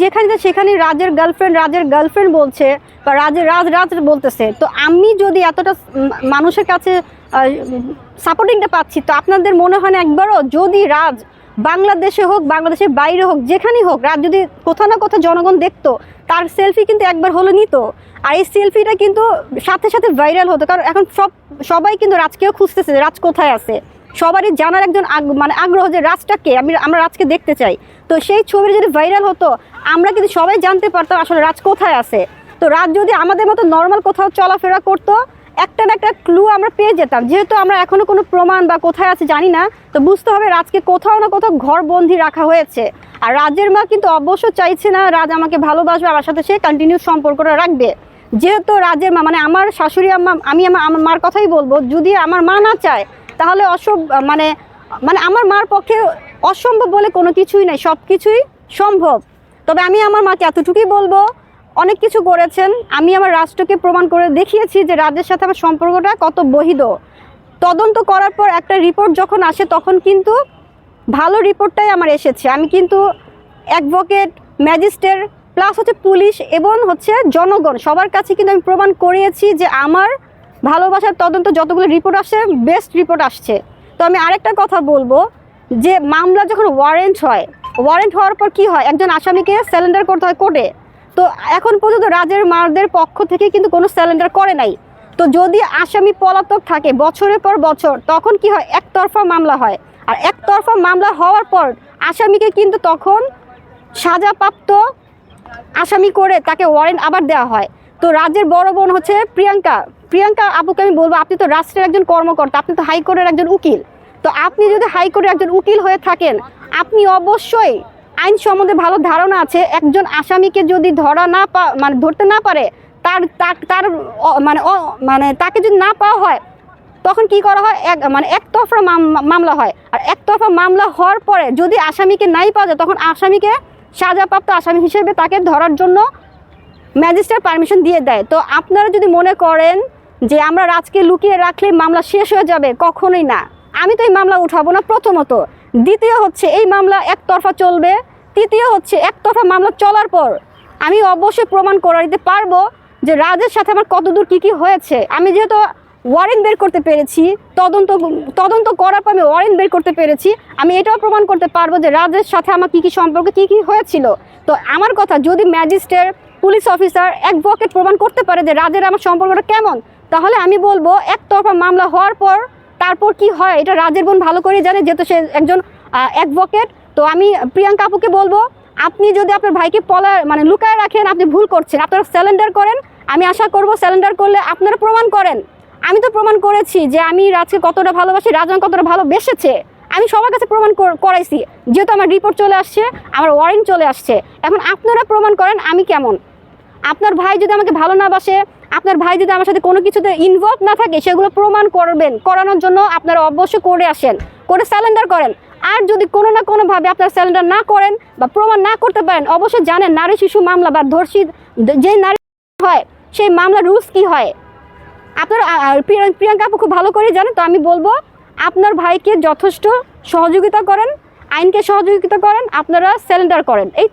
যেখানে সেখানে রাজের গার্লফ্রেন্ড রাজের গার্লফ্রেন্ড বলছে, বা রাজের রাজ রাজ বলতেছে। তো আমি যদি এতটা মানুষের কাছে সাপোর্টিংটা পাচ্ছি, তো আপনাদের মনে হয় না একবারও যদি রাজ বাংলাদেশে হোক, বাংলাদেশের বাইরে হোক, যেখানেই হোক, রাজ যদি কোথাও না কোথাও জনগণ দেখতো, তার সেলফি কিন্তু একবার হলো নিত। আর এই সেলফিটা কিন্তু সাথে সাথে ভাইরাল হতো, কারণ এখন সব, সবাই কিন্তু রাজকেও খুঁজতেছে রাজ কোথায় আছে। সবারই জানার একজন মানে আগ্রহ যে রাজটাকে আমি আমরা রাজকে দেখতে চাই। তো সেই ছবি যদি ভাইরাল হতো, আমরা কিন্তু সবাই জানতে পারতাম আসলে রাজ কোথায় আছে। তো রাজ যদি আমাদের মতো নর্মাল কোথাও চলাফেরা করতো, একটা না একটা ক্লু আমরা পেয়ে যেতাম। যেহেতু আমরা এখনও কোনো প্রমাণ বা কোথায় আছে জানি না, তো বুঝতে হবে রাজকে কোথাও না কোথাও ঘরবন্দি রাখা হয়েছে। আর রাজের মা কিন্তু অবশ্য চাইছে না রাজ আমাকে ভালোবাসবে, আমার সাথে সে কন্টিনিউ সম্পর্কটা রাখবে। যেহেতু রাজের মা মানে আমার শাশুড়ি আম্মা, আমি আমার আমার মার কথাই বলব, যদি আমার মা না চায় তাহলে অসব মানে মানে আমার মার পক্ষে অসম্ভব বলে কোনো কিছুই নাই, সব কিছুই সম্ভব। তবে আমি আমার মাকে এতটুকুই বলব, অনেক কিছু করেছেন। আমি আমার রাষ্ট্রকে প্রমাণ করে দেখিয়েছি যে রাজ্যের সাথে আমার সম্পর্কটা কত বহিদ। তদন্ত করার পর একটা রিপোর্ট যখন আসে, তখন কিন্তু ভালো রিপোর্টটাই আমার এসেছে। আমি কিন্তু অ্যাডভোকেট ম্যাজিস্ট্রেট প্লাস হচ্ছে পুলিশ এবং হচ্ছে জনগণ, সবার কাছে কিন্তু আমি প্রমাণ করিয়েছি যে আমার ভালোবাসার তদন্ত যতগুলো রিপোর্ট আসছে বেস্ট রিপোর্ট আসছে। তো আমি আরেকটা কথা বলব, যে মামলা যখন ওয়ারেন্ট হয় ওয়ারেন্ট হওয়ার পর কি হয়? একজন আসামিকে স্যালেন্ডার করতে হয় কোর্টে তো এখন পর্যন্ত রাজের মারদের পক্ষ থেকে কিন্তু কোনো স্যালেন্ডার করে নাই। তো যদি আসামি পলাতক থাকে বছরের পর বছর, তখন কি হয়? একতরফা মামলা হয়। আর একতরফা মামলা হওয়ার পর আসামিকে কিন্তু তখন সাজাপ্রাপ্ত আসামি করে তাকে ওয়ারেন্ট আবার দেওয়া হয়। তো রাজের বড় বোন হচ্ছে প্রিয়াঙ্কা। প্রিয়াঙ্কা আপুকে আমি বলব, আপনি তো রাষ্ট্রের একজন কর্মকর্তা, আপনি তো হাইকোর্টের একজন উকিল। তো আপনি যদি হাইকোর্টের একজন উকিল হয়ে থাকেন, আপনি অবশ্যই আইন সম্বন্ধে ভালো ধারণা আছে। একজন আসামিকে যদি ধরা না পা মানে ধরতে না পারে, তার, তার- মানে মানে তাকে যদি না পাওয়া হয়, তখন কি করা হয়? এক মানে একতরফা মাম- মামলা হয়। আর একতরফা মামলা হওয়ার পরে যদি আসামিকে নাই পাওয়া যায়, তখন আসামিকে সাজাপ্রাপ্ত আসামি হিসেবে তাকে ধরার জন্য ম্যাজিস্ট্রেট পারমিশন দিয়ে দেয়। তো আপনারা যদি মনে করেন যে আমরা রাজকে লুকিয়ে রাখলে মামলা শেষ হয়ে যাবে, কখনোই না। আমি তো এই মামলা উঠাবো না প্রথমত। দ্বিতীয় হচ্ছে, এই মামলা একতরফা চলবে। তৃতীয় হচ্ছে, একতরফা মামলা চলার পর আমি অবশ্যই প্রমাণ করে দিতে পারব যে রাজের সাথে আমার কতদূর কী কী হয়েছে। আমি যেহেতু ওয়ারেন্ট বের করতে পেরেছি, তদন্ত তদন্ত করার পর আমি ওয়ারেন্ট বের করতে পেরেছি, আমি এটাও প্রমাণ করতে পারব যে রাজের সাথে আমার কী কী সম্পর্কে, কী কী হয়েছিল। তো আমার কথা, যদি ম্যাজিস্ট্রেট পুলিশ অফিসার অ্যাডভোকেট প্রমাণ করতে পারে যে রাজের আমার সম্পর্কটা কেমন তাহলে আমি বলব, একতরফা মামলা হওয়ার পর তারপর কি হয়? এটা রাজের বোন ভালো করে জানে, যেহেতু সে একজন অ্যাডভোকেট তো আমি প্রিয়াঙ্কা আপুকে বলব, আপনি যদি আপনার ভাইকে পলা মানে লুকায় রাখেন, আপনি ভুল করছেন, আপনারা স্যালেন্ডার করেন, আমি আশা করব স্যালেন্ডার করলে আপনারা প্রমাণ করেন। আমি তো প্রমাণ করেছি যে আমি রাজকে কতটা ভালোবাসি রাজ আমাকে কতটা ভালোবেসেছে। আমি সবার কাছে প্রমাণ কর- করাইছি। যেহেতু আমার রিপোর্ট চলে আসছে, আমার ওয়ারেন্ট চলে আসছে। এখন আপনারা প্রমাণ করেন আমি কেমন। আপনার ভাই যদি আমাকে ভালো না বাসে, আপনার ভাই যদি আমার সাথে কোনো কিছুতে ইনভলভ না থাকে, সেগুলো প্রমাণ করবেন, করানোর জন্য আপনারা অবশ্যই করে আসেন, করে স্যালেন্ডার করেন। আর যদি কোনো না কোনোভাবে আপনার স্যালেন্ডার না করেন বা প্রমাণ না করতে পারেন, অবশ্যই জানেন নারী শিশু মামলা বা ধর্ষিত যে নারী হয়, সেই মামলা রুলস কি হয়। আপনার প্রিয়াঙ্কা আপু খুব ভালো করে জানেন, তো আমি বলব, আপনার ভাইকে যথেষ্ট সহযোগিতা করেন, আইনকে সহযোগিতা করেন, আপনারা স্যালেন্ডার করেন। এই